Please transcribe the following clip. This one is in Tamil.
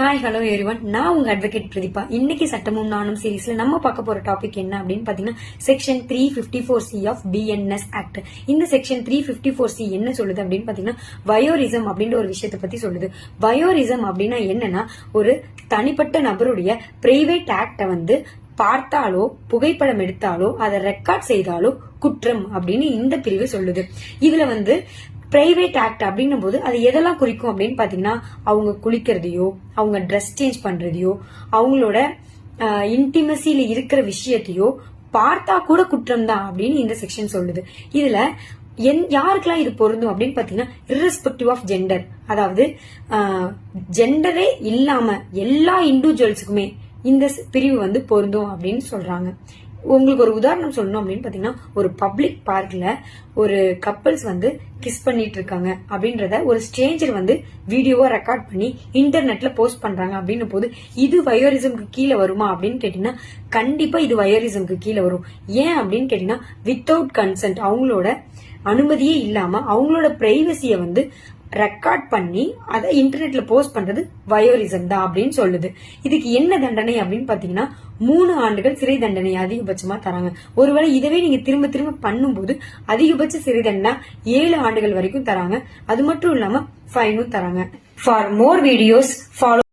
ஹாய் ஹலோ எரிவன் நான் உங்க அட்வொகேட் பிரதீபா. இன்னைக்கு சட்டமும் நானும் சீரீஸ்ல நம்ம பார்க்க போற டாபிக் என்ன அப்படின்னு பாத்தீங்கன்னா section three fifty four C of BNS act இந்த section three fifty four C என்ன சொல்லுது அப்படின்னு பாத்தீங்கன்னா வயோரிசம் அப்படின்ற ஒரு விஷயத்தை பத்தி சொல்லுது. வயோரிசம் அப்படின்னா என்னன்னா ஒரு தனிப்பட்ட நபருடைய பிரைவேட் ஆக்டை வந்து பார்த்தாலோ புகைப்படம் எடுத்தாலோ அதை ரெக்கார்ட் செய்தாலோ குற்றம் அப்படின்னு இந்த பிரிவு சொல்லுது. இதுல வந்து பிரைவேட் ஆக்ட் அப்படின்னும் போது அது எதெல்லாம் குறிக்கும் அப்படின்னு பாத்தீங்கன்னா அவங்க குளிக்கிறதையோ அவங்க ட்ரெஸ் சேஞ்ச் பண்றதையோ அவங்களோட இன்டிமசியில இருக்கிற விஷயத்தையோ பார்த்தா கூட குற்றம் தான் அப்படின்னு இந்த செக்ஷன் சொல்லுது. இதுல என் யாருக்கெல்லாம் இது பொருந்தும் அப்படின்னு பாத்தீங்கன்னா irrespective ஆஃப் ஜெண்டர் அதாவது ஜெண்டரே இல்லாம எல்லா இண்டிவிஜுவல்ஸுக்குமே இந்த பிரிவு வந்து பொருந்தும் அப்படின்னு சொல்றாங்க. உங்களுக்கு ஒரு உதாரணம் சொல்லணும் அப்படின்னு பார்த்தீங்கன்னா ஒரு பப்ளிக் பார்க்கில் ஒரு கப்பல்ஸ் வந்து கிஸ் பண்ணிட்டு இருக்காங்க அப்படின்றத ஒரு ஸ்ட்ரேஞ்சர் வந்து வீடியோவா ரெக்கார்ட் பண்ணி இன்டர்நெட்ல போஸ்ட் பண்றாங்க அப்படின்னு போது இது வயோரிசம்க்கு கீழே வருமா அப்படின்னு கேட்டீங்கன்னா கண்டிப்பா இது வயோரிசம்க்கு கீழே வரும். ஏன் அப்படின்னு கேட்டீங்கன்னா வித்தவுட் கன்சென்ட் அவங்களோட அனுமதியே இல்லாம அவங்களோட பிரைவசியை வந்து ரெக்கார்ட் பண்ணி அதை இன்டர்நெட்ல போஸ்ட் பண்றது வயோரிசம் தான் அப்படின்னு சொல்லுது. இதுக்கு என்ன தண்டனை அப்படின்னு பாத்தீங்கன்னா மூணு ஆண்டுகள் சிறை தண்டனை அதிகபட்சமா தராங்க. ஒருவேளை இதவே நீங்க திரும்ப திரும்ப பண்ணும்போது அதிகபட்ச சிறை தண்டனை ஏழு ஆண்டுகள் வரைக்கும் தராங்க. அது மட்டும் இல்லாம ஃபைனும் தராங்க. For more videos follow